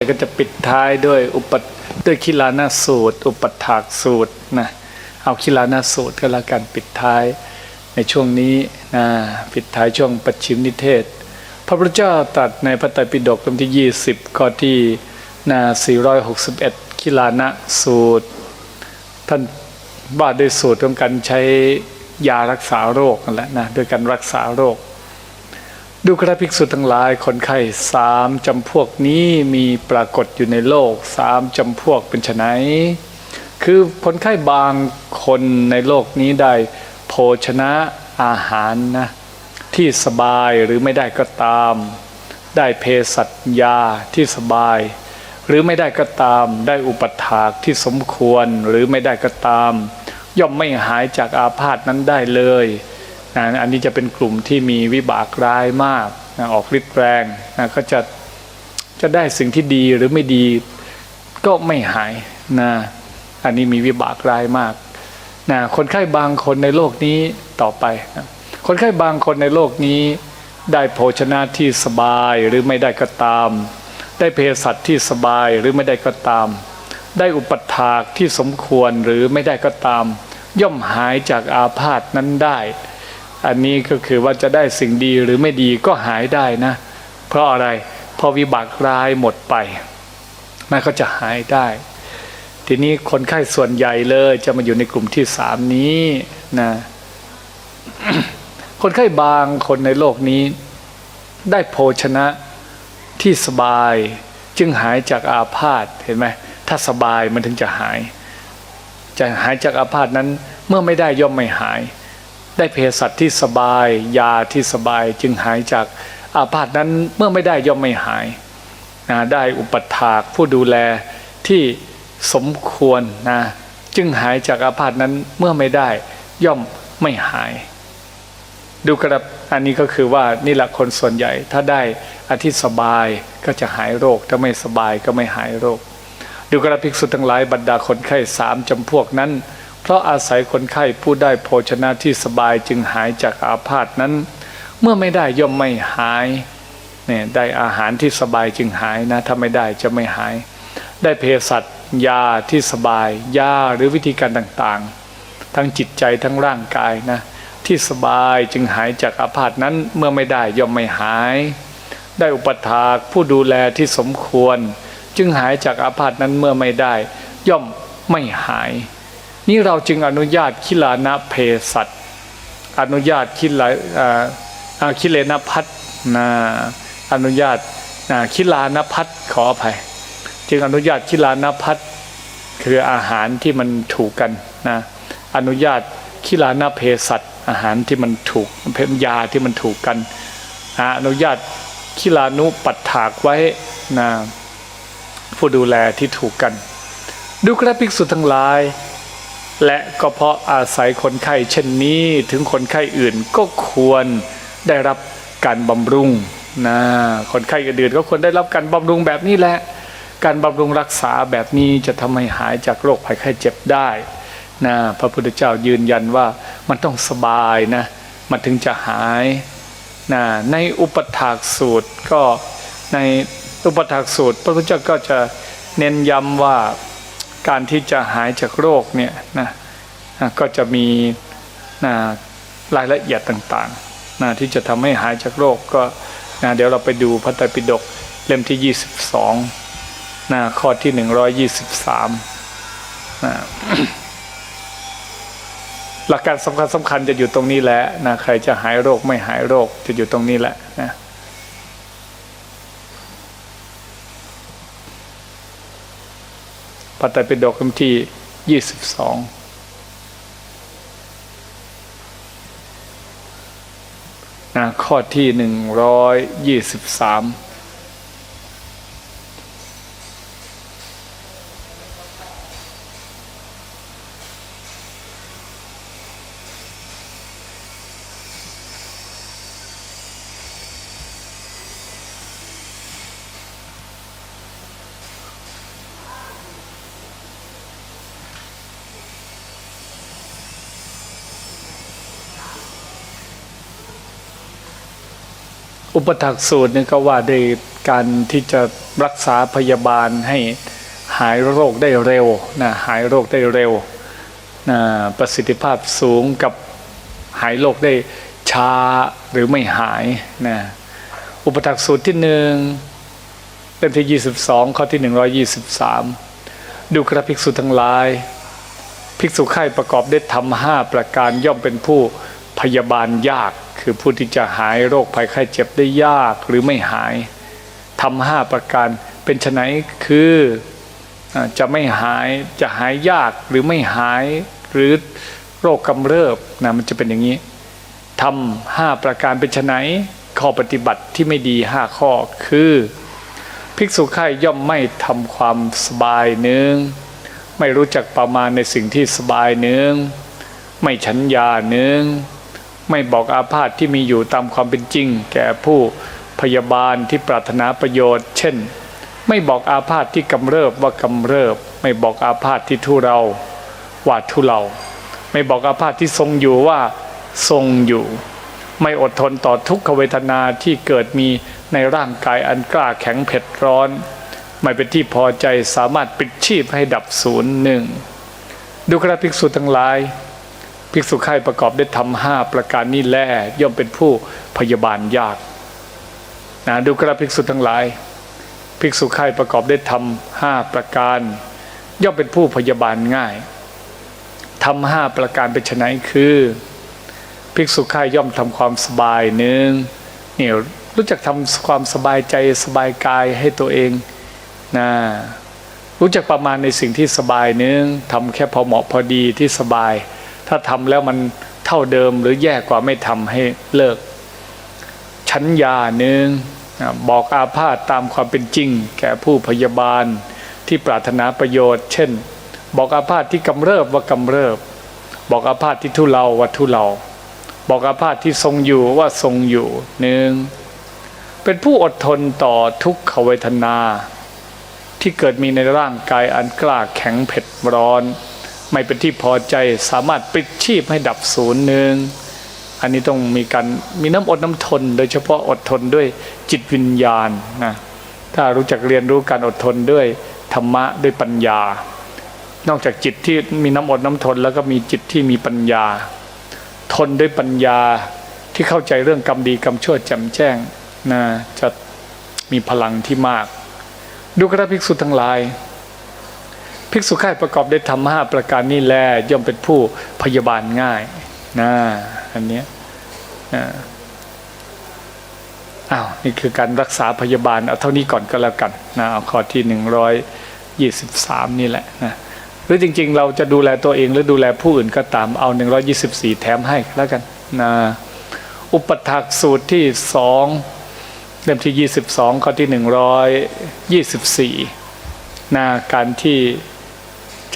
ก็จะปิดท้ายด้วยอุปด้วยคิลานาสูตร อุปถากสูตรนะเอาคิลานาสูตรก็แล้วกันปิดท้ายในช่วงนี้นะปิดท้ายช่วงปัจฉิมนิเทศ พระพุทธเจ้าตรัสในพระไตรปิฎกเล่มที่ 20 ข้อที่นา461 คิลานะสูตร ท่านว่าด้วยสูตรของการใช้ยารักษาโรคนั่นแหละนะด้วยการรักษาโรค ดูกระภิกษุทั้งหลายคนไข้สามจำพวกนี้มีปรากฏอยู่ในโลกสามจำพวกเป็นไนคือคนไข้บางคนในโลกนี้ได้ โภชนะอาหารนะที่สบายหรือไม่ได้ก็ตาม ได้เภสัชยาที่สบาย หรือไม่ได้ก็ตาม ได้อุปถากที่สมควรหรือไม่ได้ก็ตาม ย่อมไม่หายจากอาพาธนั้นได้เลย อันนี้จะเป็นกลุ่มที่มีวิบากร้ายมากนะออกฤทธิ์แรงนะก็จะจะได้สิ่งที่ดีหรือไม่ดีก็ไม่หายนะอันนี้มีวิบากร้ายมากนะคนไข้บางคนในโลกนี้ต่อไปนะคนไข้บางคนในโลกนี้ได้โภชนะที่สบายหรือไม่ได้ก็ตาม ได้เภสัชที่สบายหรือไม่ได้ก็ตาม ได้อุปถากที่สมควรหรือไม่ได้ก็ตาม ย่อมหายจากอาพาธนั้นได้ อันนี้ก็คือว่าจะได้สิ่งดีหรือไม่ดีก็หายได้นะ เพราะอะไรเพราะวิบากร้ายหมดไปมันก็จะหายได้ ทีนี้คนไข้ส่วนใหญ่เลยจะมาอยู่ในกลุ่มที่สามนี้นะคนไข้บางคนในโลกนี้ ได้โภชนะที่สบาย จึงหายจากอาพาธเห็นไหมถ้าสบายมันถึงจะหาย จะหายจากอาพาธนั้นเมื่อไม่ได้ย่อมไม่หาย ได้เภสัชที่สบาย ยาที่สบายจึงหายจากอาพาธนั้นเมื่อไม่ได้ย่อมไม่หายนะได้อุปถากผู้ดูแลที่สมควรนะจึงหายจากอาพาธนั้นเมื่อไม่ได้ย่อมไม่หาย ดูกระอันนี้ก็คือว่านี่แหละคนส่วนใหญ่ถ้าได้อาทิตย์สบายก็จะหายโรคถ้าไม่สบายก็ไม่หายโรค ดูกระภิกษุทั้งหลายบรรดาคนไข้สามจำพวกนั้น ราะอาศัยคนไข้ผู้ได้โภชนะที่สบายจึงหายจากอาพาธนั้น เมื่อไม่ได้ย่อมไม่หายเนี่ยได้อาหารที่สบายจึงหายนะถ้าไม่ได้จะไม่หาย ได้เภสัชยาที่สบายยาหรือวิธีการต่างๆ ทั้งจิตใจทั้งร่างกายนะที่สบายจึงหายจากอาพาธนั้นเมื่อไม่ได้ย่อมไม่หาย ได้อุปถากผู้ดูแลที่สมควร จึงหายจากอาพาธนั้นเมื่อไม่ได้ ย่อมไม่หาย นี่เราจึงอนุญาตคิลานะเพสัตอนุญาตคิลาอ่าคิเลนพัฒนะอนุญาตคิลานพัฒขออภัย จึงอนุญาตคิลานพัฒคืออาหารที่มันถูกกันนะอนุญาตคิลานาเพสัตอาหารที่มันถูกเพมยาที่มันถูกกันอนุญาตคิลานุปัฏฐากไว้นะผู้ดูแลที่ถูกกัน ดูกระภิกษุทั้งหลาย และก็เพราะอาศัยคนไข้เช่นนี้ถึงคนไข้อื่นก็ควรได้รับการบำรุงนะคนไข้อื่นก็ควรได้รับการบำรุงแบบนี้แหละการบำรุงรักษาแบบนี้จะทำให้หายจากโรคภัยไข้เจ็บได้นะพระพุทธเจ้ายืนยันว่ามันต้องสบายนะมันถึงจะหายนะในอุปถากสูตรก็ในอุปถากสูตร พระพุทธเจ้าก็จะเน้นย้ำว่า การที่จะหายจากโรคเนี่ยนะก็จะมีนะรายละเอียดต่างๆนะที่จะทำให้หายจากโรคก็นะเดี๋ยวเราไปดูพระไตรปิฎกเล่มที่ 22นะข้อที่ 123นะหลักการสำคัญสำคัญจะอยู่ตรงนี้แหละนะใครจะหายโรคไม่หายโรคจะอยู่ตรงนี้แหละนะ พระไตรปิฎกเล่มที่ยี่สิบสองข้อที่หนึ่งร้อยยี่สิบสาม อุปถักสูตรนี่ก็ว่าด้วยการที่จะรักษาพยาบาลให้หายโรคได้เร็วนะหายโรคได้เร็วนะประสิทธิภาพสูงกับหายโรคได้ช้าหรือไม่หายนะอุปถักสูตรที่หนึ่งเล่มที่ 22 ข้อที่ 123 ดูกระภิกษุทั้งหลาย ภิกษุไข้ประกอบได้ทำห้าประการย่อมเป็นผู้พยาบาลยาก คือผู้ที่จะหายโรคภัยไข้เจ็บได้ยากหรือไม่หายทำห้าประการเป็นไฉนคือจะไม่หายจะหายยากหรือไม่หายหรือโรคกำเริบนะมันจะเป็นอย่างนี้ทำห้าประการเป็นไนข้อปฏิบัติที่ไม่ดีห้าข้อคือ ภิกษุไข้ย่อมไม่ทำความสบายหนึ่งไม่รู้จักประมาณในสิ่งที่สบายหนึ่งไม่ฉันยาหนึ่ง ไม่บอกอาพาธที่มีอยู่ตามความเป็นจริง แก่ผู้พยาบาลที่ปรารถนาประโยชน์ เช่น ไม่บอกอาพาธที่กำเริบว่ากำเริบ ไม่บอกอาพาธที่ทุเราว่าทุเรา ไม่บอกอาพาธที่ทรงอยู่ว่าทรงอยู่ ไม่อดทนต่อทุกขเวทนาที่เกิดมีในร่างกายอันกล้าแข็งเผ็ดร้อน ไม่เป็นที่พอใจสามารถปิดชีพให้ดับศูนย์หนึ่งดูกระภิกษุทั้งหลาย ภิกษุไข้ประกอบด้วยทำห้าประการนี้แล่ย่อมเป็นผู้พยาบาลยากนะดูกระภิกษุทั้งหลาย ภิกษุไข้ประกอบด้วยทำห้าประการ ย่อมเป็นผู้พยาบาลง่ายทำห้าประการเป็นไฉนคือ ภิกษุไข้ย่อมทำความสบายหนึ่งเนี่ยรู้จักทำความสบายใจสบายกายให้ตัวเองนะรู้จักประมาณในสิ่งที่สบายหนึ่งทำแค่พอเหมาะพอดีที่สบาย ถ้าทำแล้วมันเท่าเดิมหรือแย่กว่าไม่ทำให้เลิก ชั้นยาหนึ่งบอกอาพาธตามความเป็นจริง แก่ผู้พยาบาลที่ปรารถนาประโยชน์ เช่น บอกอาพาธที่กำเริบว่ากำเริบ บอกอาพาธที่ทุเลาว่าทุเลาบอกอาพาธที่ทรงอยู่ว่าทรงอยู่หนึ่งเป็นผู้อดทนต่อทุกขเวทนา ที่เกิดมีในร่างกายอันกล้าแข็งเผ็ดร้อน ไม่เป็นที่พอใจสามารถปิดชีพให้ดับศูนย์หนึ่งอันนี้ต้องมีการมีน้ำอดน้ำทน โดยเฉพาะอดทนด้วยจิตวิญญาณนะถ้ารู้จักเรียนรู้การอดทนด้วยธรรมะด้วยปัญญา นอกจากจิตที่มีน้ำอดน้ำทน แล้วก็มีจิตที่มีปัญญา ทนด้วยปัญญาที่เข้าใจเรื่องกรรมดีกรรมชั่วแจ่มแจ้งนะจะมีพลังที่มาก ดูกระภิกษุทั้งหลาย ภิกษุข่ายประกอบได้ทำห้าประการนี้แลย่อมเป็นผู้พยาบาลง่ายนะอันเนี้ยนะอ้าวนี่คือการรักษาพยาบาลเอาเท่านี้ก่อนก็แล้วกันนะเอาข้อที่หนึ่งร้อยยี่สิบสามนี่แหละนะหรือจริง ๆ เราจะดูแลตัวเองหรือดูแลผู้อื่นก็ตามเอาหนึ่งร้อยี่สิบสี่แถมให้แล้วกันนะอุปถากสูตรที่สองเล่มที่ยี่สิบสองข้อที่หนึ่งร้อยยี่สิบสี่นะการที่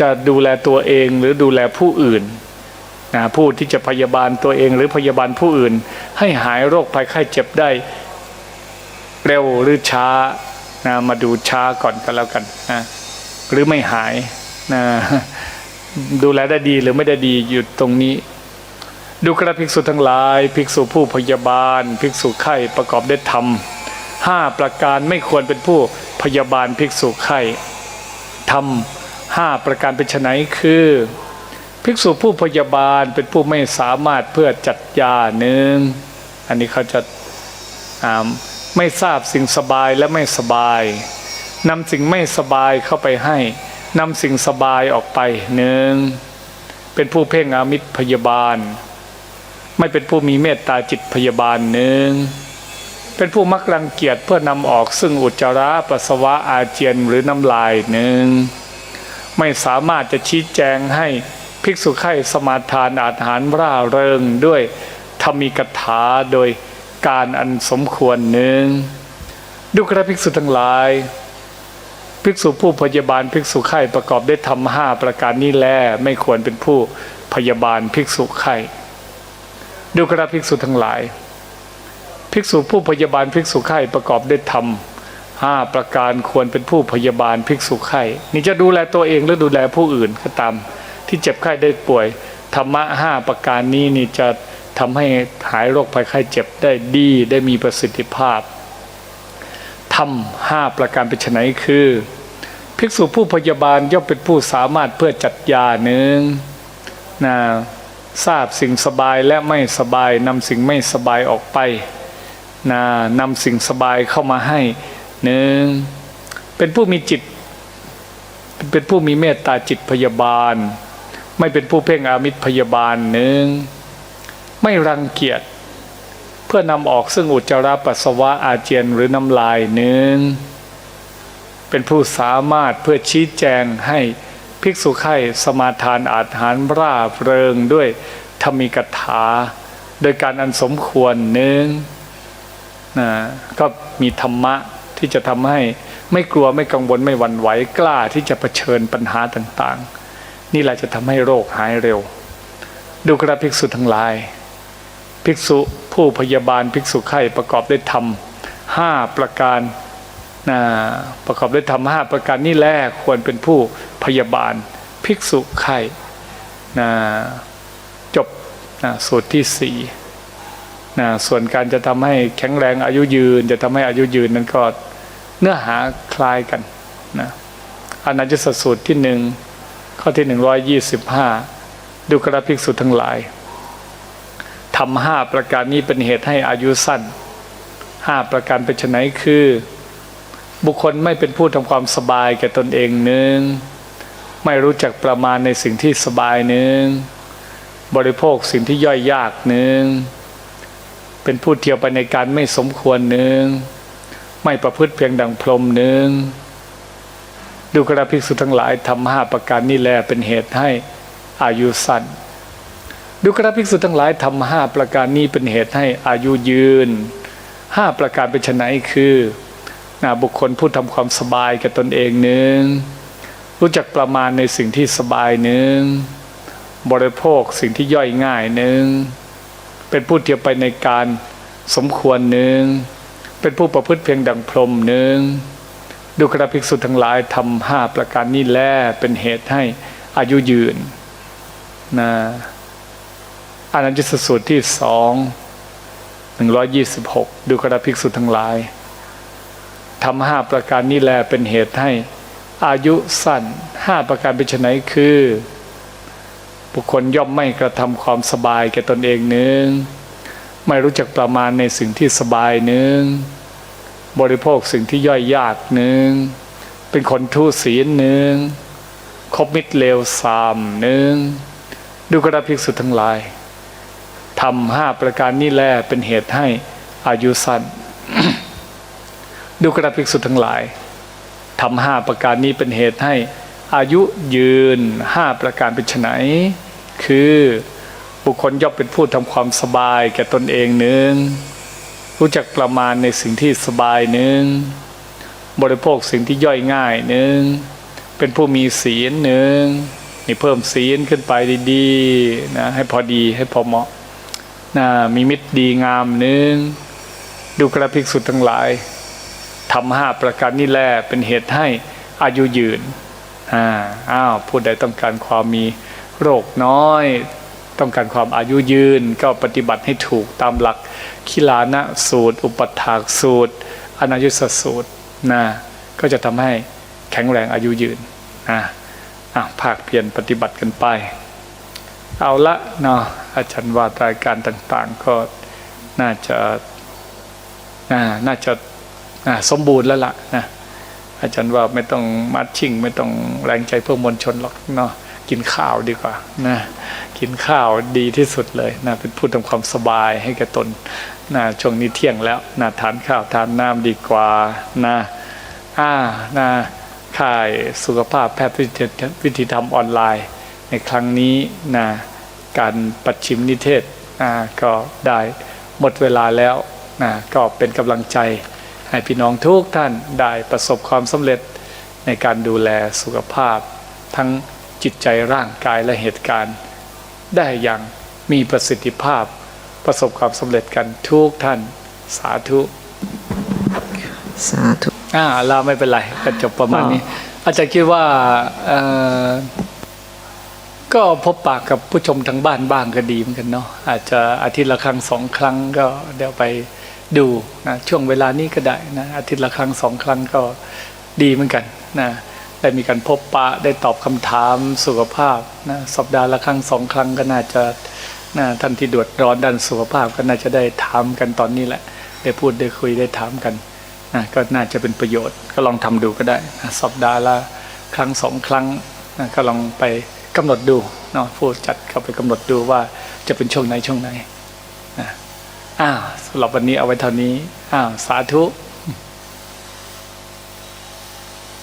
จะดูแลตัวเองหรือดูแลผู้อื่นนะผู้ที่จะพยาบาลตัวเองหรือพยาบาลผู้อื่น ให้หายโรคภัยไข้เจ็บได้ เร็วหรือช้านะมาดูช้าก่อนก็แล้วกันนะหรือไม่หายนะดูแลได้ดีหรือไม่ได้ดีอยู่ตรงนี้ ดูกระภิกษุทั้งหลาย ภิกษุผู้พยาบาล ภิกษุไข้ประกอบได้ทำห้าประการไม่ควรเป็นผู้พยาบาลภิกษุไข้ทำ ห้าประการเป็นไนคือ ภิกษุผู้พยาบาลเป็นผู้ไม่สามารถเพื่อจัดยาหนึ่งอันนี้เขาจะไม่ทราบสิ่งสบายและไม่สบายนำสิ่งไม่สบายเข้าไปให้นำสิ่งสบายออกไปหนึ่งเป็นผู้เพ่งอามิตรพยาบาล ไม่เป็นผู้มีเมตตาจิตพยาบาลหนึ่งเป็นผู้มักรังเกียจเพื่อนำออกซึ่งอุจจาระปัสสาวะอาเจียนหรือน้ำลายหนึ่ง ไม่สามารถจะชี้แจงให้ภิกษุไข้สมาทานอาหารร่าเริงด้วยธรรมีกถาโดยการอันสมควรหนึ่งดูกระภิกษุทั้งหลาย ภิกษุผู้พยาบาลภิกษุไข้ประกอบได้ทำห้าประการนี้แลไม่ควรเป็นผู้พยาบาลภิกษุไข้ดูกระภิกษุทั้งหลาย ภิกษุผู้พยาบาลภิกษุไข้ประกอบด้วยทำ ห้าประการควรเป็นผู้พยาบาลภิกษุไข้นี่จะดูแลตัวเองหรือดูแลผู้อื่นก็ตาม ที่เจ็บไข้ได้ป่วย ธรรมะห้าประการนี้นี่จะทำให้หายโรคภัยไข้เจ็บได้ดีได้มีประสิทธิภาพทำห้าประการเป็นไนคือ ภิกษุผู้พยาบาลย่อมเป็นผู้สามารถเพื่อจัดยาหนึ่งนะทราบสิ่งสบายและไม่สบายนำสิ่งไม่สบายออกไปนะนำสิ่งสบายเข้ามาให้ หนึ่งเป็นผู้มีจิต เป็นผู้มีเมตตาจิตพยาบาล ไม่เป็นผู้เพ่งอามิตรพยาบาลหนึ่งไม่รังเกียจเพื่อนำออกซึ่งอุจจาระปัสสาวะอาเจียนหรือน้ำลายหนึ่งเป็นผู้สามารถเพื่อชี้แจงให้ภิกษุไข่สมาทานอาหารร่าเริงด้วยธรรมิกถา โดยการอันสมควรหนึ่งนะก็มีธรรมะ ที่จะทำให้ไม่กลัวไม่กังวลไม่หวั่นไหวกล้าที่จะเผชิญปัญหาต่างๆ นี่แหละจะทำให้โรคหายเร็ว ดูกระภิกษุทั้งหลาย ภิกษุผู้พยาบาลภิกษุไข้ประกอบด้วยธรรมห้าประการนะประกอบด้วยธรรมห้าประการนี่แรกควรเป็นผู้พยาบาลภิกษุไข้นะจบนะสูตรที่สี่นะส่วนการจะทำให้แข็งแรงอายุยืน จะทำให้อายุยืนนั้นก็ เนื้อหาคล้ายกันนะอนัจสสูตรที่หนึ่งข้อที่หนึ่งร้อยยี่สิบห้าดูกระภิกษุทั้งหลายทำห้าประการนี้เป็นเหตุให้อายุสั้นห้าประการเป็นไนคือ บุคคลไม่เป็นผู้ทำความสบายแก่ตนเองหนึ่งไม่รู้จักประมาณในสิ่งที่สบายหนึ่งบริโภคสิ่งที่ย่อยยากหนึ่งเป็นผู้เที่ยวไปในการไม่สมควรหนึ่ง ไม่ประพฤติเพียงดังพรมหนึ่งดูกระภิกษุทั้งหลายทำห้าประการนี้แลเป็นเหตุให้อายุสั้นดูกระภิกษุทั้งหลายทำห้าประการนี้เป็นเหตุให้อายุยืนห้าประการเป็นไนคือนะบุคคลผู้ทำความสบายแก่ตนเองหนึ่งรู้จักประมาณในสิ่งที่สบายหนึ่งบริโภคสิ่งที่ย่อยง่ายหนึ่งเป็นผู้เทียวไปในการสมควรหนึ่ง เป็นผู้ประพฤติเพียงดังพรมหนึ่งดูกระภิกษุทั้งหลายทำห้าประการนี้แลเป็นเหตุให้อายุยืนนะอานันจิสสูตรที่สองหนึ่งร้อยยี่สิบหกดูกระภิกษุทั้งหลายทำห้าประการนี้แลเป็นเหตุให้อายุสั้นห้าประการเป็นไนคือ บุคคลย่อมไม่กระทำความสบายแก่ตนเองหนึ่ง ไม่รู้จักประมาณในสิ่งที่สบายหนึ่งบริโภคสิ่งที่ย่อยยากหนึ่งเป็นคนทุศีลหนึ่งคบมิตรเลวสามหนึ่งดูกระภิกษุดทั้งหลายทำห้าประการนี้แลเป็นเหตุให้อายุสั้นดูกระภิกษุดทั้งหลายทำห้าประการนี้เป็นเหตุให้อายุยืนห้าประการเป็นไนคือ บุคคลย่อมเป็นผู้ทำความสบายแก่ตนเองหนึ่งรู้จักประมาณในสิ่งที่สบายหนึ่งบริโภคสิ่งที่ย่อยง่ายหนึ่งเป็นผู้มีศีลหนึ่งนี่เพิ่มศีลขึ้นไปดีๆนะให้พอดีให้พอเหมาะนะมีมิตรดีงามหนึ่งดูกระภิกษุดทั้งหลายทำห้าประการนี้แหละเป็นเหตุให้อายุยืนอ่าอ้าวผู้ใดต้องการความมีโรคน้อย ต้องการความอายุยืนก็ปฏิบัติให้ถูกตามหลักคิลานะสูตร อุปถากสูตร อนายุสสูตรนะก็จะทำให้แข็งแรงอายุยืนนะอะภาคเพียรปฏิบัติกันไป เอาละเนาะอาจารย์ว่ารายการต่างๆ ก็น่าจะน่าน่าจะน่าสมบูรณ์แล้วล่ะนะอาจารย์ว่าไม่ต้องมัดชิ่ง ไม่ต้องแรงใจเพื่อมวลชนหรอกเนาะ กินข้าวดีกว่านะกินข้าวดีที่สุดเลยนะเป็นผู้ทำความสบายให้แก่ตนนะช่วงนี้เที่ยงแล้วนะทานข้าวทานน้ำดีกว่านะอ่านะข่ายสุขภาพแพทย์วิธีธรรมออนไลน์ ในครั้งนี้นะการปัดชิมนิเทศนะก็ได้หมดเวลาแล้วนะก็เป็นกำลังใจให้พี่น้องทุกท่านได้ประสบความสำเร็จในการดูแลสุขภาพทั้ง จิตใจร่างกายและเหตุการณ์ ได้อย่างมีประสิทธิภาพประสบความสำเร็จกันทุกท่านสาธุ สาธุอ่าเราไม่เป็นไรก็จบประมาณนี้ อาจารย์คิดว่าเอ่อก็พบปากกับผู้ชมทางบ้านบ้างก็ดีเหมือนกันเนาะอาจจะอาทิตย์ละครั้งสองครั้งก็เดี๋ยวไปดูนะช่วงเวลานี้ก็ได้นะอาทิตย์ละครั้งสองครั้งก็ดีเหมือนกันนะ ได้มีการพบปะได้ตอบคำถามสุขภาพนะสัปดาห์ละครั้งสองครั้งก็น่าจะนะท่านที่ดือดร้อนด้านสุขภาพก็น่าจะได้ถามกันตอนนี้แหละ ได้พูดได้คุยได้ถามกันนะก็น่าจะเป็นประโยชน์ก็ลองทำดูก็ได้นะสัปดาห์ละครั้งสองครั้งนะก็ลองไปกำหนดดูเนาะผู้จัดเข้าไปกำหนดดูว่าจะเป็นช่วงไหนช่วงไหนนะอ้าวสำหรับวันนี้เอาไว้เท่านี้อ้าวสาธุ